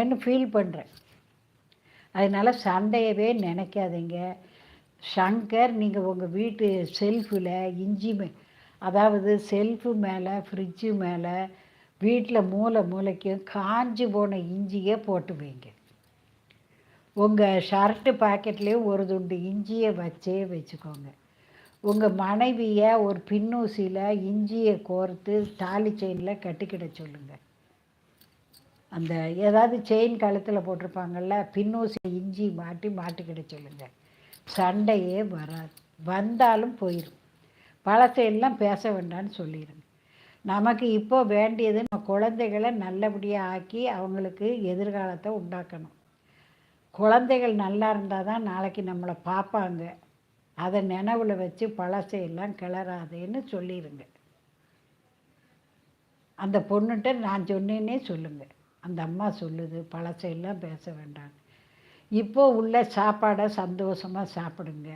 என்று ஃபீல் பண்ணுறேன் அதனால் சண்டையவே நினைக்காதீங்க. சங்கர் நீங்கள் உங்கள் வீட்டு செல்ஃபில் இஞ்சி மே அதாவது செல்ஃபு மேலே ஃப்ரிட்ஜு மேலே வீட்டில் மூளை மூளைக்கும் காஞ்சி போன இஞ்சியே போட்டு வைங்க. உங்கள் ஷர்ட்டு பாக்கெட்லேயும் ஒரு துண்டு இஞ்சியை வச்சே வச்சுக்கோங்க. உங்கள் மனைவியை ஒரு பின்னூசியில் இஞ்சியை கோர்த்து தாலி செயினில் கட்டிக்கிட சொல்லுங்கள் அந்த ஏதாவது செயின் கழுத்தில் போட்டிருப்பாங்கள்ல பின்னூசி இஞ்சி மாட்டி மாட்டிக்கிட சொல்லுங்க. சண்டையே வராது. வந்தாலும் போயிடும் பழசையெல்லாம் பேச வேண்டாம்னு சொல்லிடுங்க நமக்கு இப்போ வேண்டியது நம்ம குழந்தைகளை நல்லபடியாக ஆக்கி அவங்களுக்கு எதிர்காலத்தை உண்டாக்கணும். குழந்தைகள் நல்லா இருந்தால் தான் நாளைக்கு நம்மளை பார்ப்பாங்க அதை நினைவில் வச்சு பழசையெல்லாம் கிளறாதேன்னு சொல்லிடுங்க அந்த பொண்ணுகிட்ட நான் சொன்னேன்னே சொல்லுங்கள் அந்த அம்மா சொல்லுது பழசையெல்லாம் பேச வேண்டாம் இப்போது உள்ள சாப்பாடை சந்தோஷமாக சாப்பிடுங்க.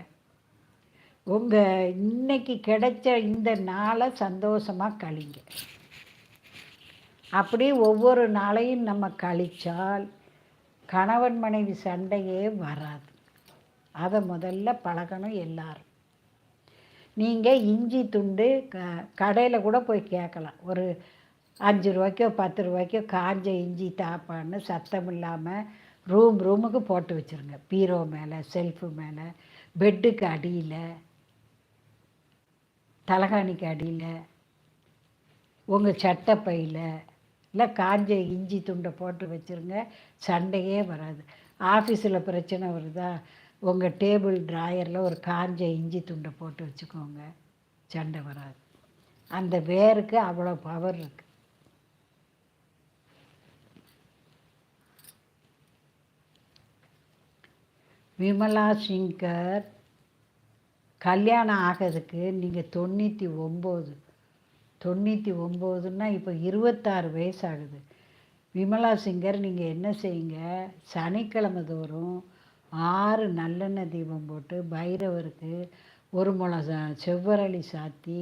உங்கள் இன்னைக்கு கிடைச்ச இந்த நாளை சந்தோஷமாக கழிங்க. அப்படி ஒவ்வொரு நாளையும் நம்ம கழிச்சால் கணவன் மனைவி சண்டையே வராது. அதை முதல்ல பழகணும் எல்லாரும். நீங்கள் இஞ்சி துண்டு க கடையில் கூட போய் கேட்கலாம். ஒரு அஞ்சு ரூபாய்க்கோ பத்து ரூபாய்க்கோ காஞ்ச இஞ்சி தாப்பான்னு சத்தம் இல்லாமல் ரூம் ரூமுக்கு போட்டு வச்சுருங்க. பீரோ மேலே செல்ஃபு மேலே பெட்டுக்கு அடியில் தலகாணிக்கு அடியில் உங்கள் சட்டைப்பையில் இல்லை காஞ்ச இஞ்சி துண்டை போட்டு வச்சுருங்க சண்டையே வராது. ஆஃபீஸில் பிரச்சனை வருதா உங்கள் டேபிள் ட்ராயரில் ஒரு காஞ்ச இஞ்சி துண்டை போட்டு வச்சுக்கோங்க சண்டை வராது. அந்த வேருக்கு அவ்வளோ பவர் இருக்குது விமலா சிங்கர் கல்யாணம் ஆகிறதுக்கு நீங்கள் தொண்ணூற்றி ஒம்பது தொண்ணூற்றி ஒம்போதுன்னா இப்போ இருபத்தாறு வயசு ஆகுது விமலா சிங்கர் நீங்கள் என்ன செய்யுங்க? சனிக்கிழமை தோறும் ஆறு நல்லெண்ணெய் தீபம் போட்டு பைரவருக்கு ஒரு முளை செவ்வரளி சாத்தி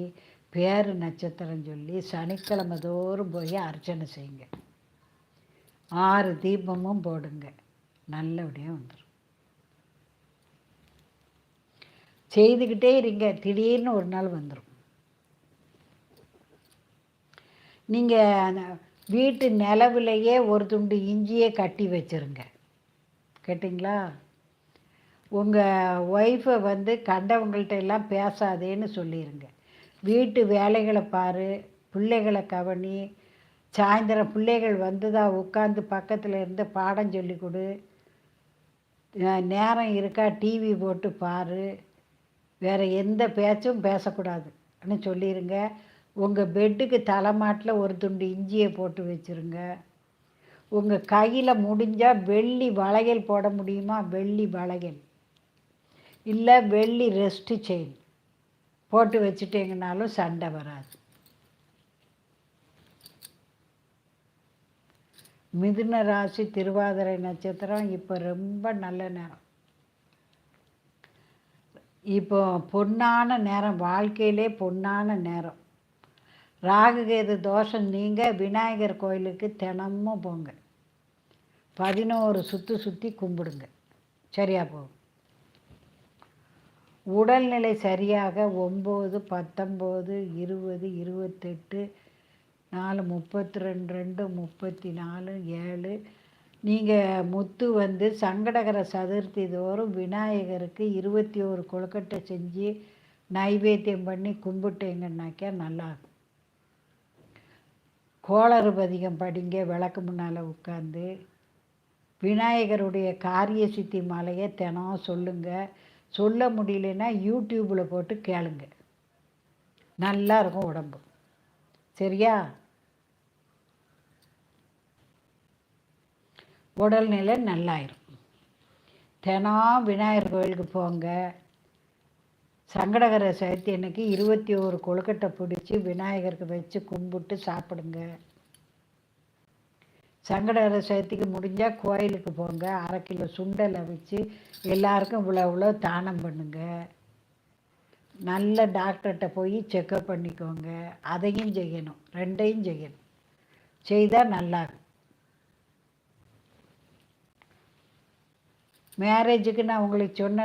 பேரு நட்சத்திரம் சொல்லி சனிக்கிழமை தோறும் போய் அர்ச்சனை செய்யுங்க. ஆறு தீபமும் போடுங்க. நல்லபடியாக வந்துடும் செய்துக்கிட்டே இருங்க. திடீர்னு ஒரு நாள் வந்துடும் நீங்கள் வீட்டு நிலவுலையே ஒரு துண்டு இஞ்சியே கட்டி வச்சுருங்க. கேட்டிங்களா? உங்கள் ஒய்ஃபை வந்து கண்டவங்கள்ட்ட எல்லாம் பேசாதேன்னு சொல்லிடுங்க வீட்டு வேலைகளை பாரு பிள்ளைகளை கவனி சாயந்தரம் பிள்ளைகள் வந்ததா உட்காந்து பக்கத்தில் இருந்து பாடம் சொல்லி கொடு. நேரம் இருக்கா டிவி போட்டு பாரு. வேறு எந்த பேச்சும் பேசக்கூடாதுன்னு சொல்லிடுங்க உங்கள் பெட்டுக்கு தலைமாட்டில் ஒரு துண்டு இஞ்சியை போட்டு வச்சுருங்க. உங்கள் கையில் முடிஞ்சால் வெள்ளி வளையல் போட முடியுமா? வெள்ளி வளையல். இல்லை வெள்ளி ரெஸ்ட்டு செயின் போட்டு வச்சுட்டிங்கனாலும் சண்டை வராது. மிதுன ராசி திருவாதிரை நட்சத்திரம் இப்போ ரொம்ப நல்ல நேரம். இப்போ பொன்னான நேரம் வாழ்க்கையிலே பொன்னான நேரம். ராகுகேது தோஷம் நீங்கள் விநாயகர் கோயிலுக்கு தினமும் போங்க. பதினோரு சுற்று சுற்றி கும்பிடுங்க. சரியா போகும். உடல்நிலை சரியாக ஒம்பது பத்தொம்போது இருபது இருபத்தெட்டு நாலு முப்பத்தி ரெண்டு ரெண்டு முப்பத்தி நாலு ஏழு நீங்கள் முத்து வந்து சங்கடகர சதுர்த்தி தோறும் விநாயகருக்கு இருபத்தி ஒரு கொழுக்கட்டை செஞ்சு நைவேத்தியம் பண்ணி கும்பிட்டீங்கன்னாக்கா நல்லா கோளறுபதிகம் படிங்க விளக்கு முன்னால் உட்காந்து விநாயகருடைய காரிய சித்தி மலையை தினம் சொல்லுங்கள் சொல்ல முடியலன்னா யூடியூப்பில் போட்டு கேளுங்க. நல்லா இருக்கும் உடம்பு. சரியா? உடல்நிலை நல்லாயிரும். தினம் விநாயகர் கோயிலுக்கு போங்க. சங்கடகர சதுர்த்தி அன்னைக்கு இருபத்தி ஒரு கொழுக்கட்டை பிடிச்சி விநாயகருக்கு வச்சு கும்பிட்டு சாப்பிடுங்க. சங்கடகர சதுர்த்திக்கு முடிஞ்சால் கோயிலுக்கு போங்க. அரை கிலோ சுண்டலை வச்சு எல்லாருக்கும் இவ்வளோ இவ்வளோ தானம் பண்ணுங்க. நல்ல டாக்டர்கிட்ட போய் செக்கப் பண்ணிக்கோங்க. அதையும் செய்யணும். ரெண்டையும் செய்யணும். செய்தால் நல்லாயிருக்கும் மேரேஜுக்கு நான் உங்களுக்கு சொன்னேன்.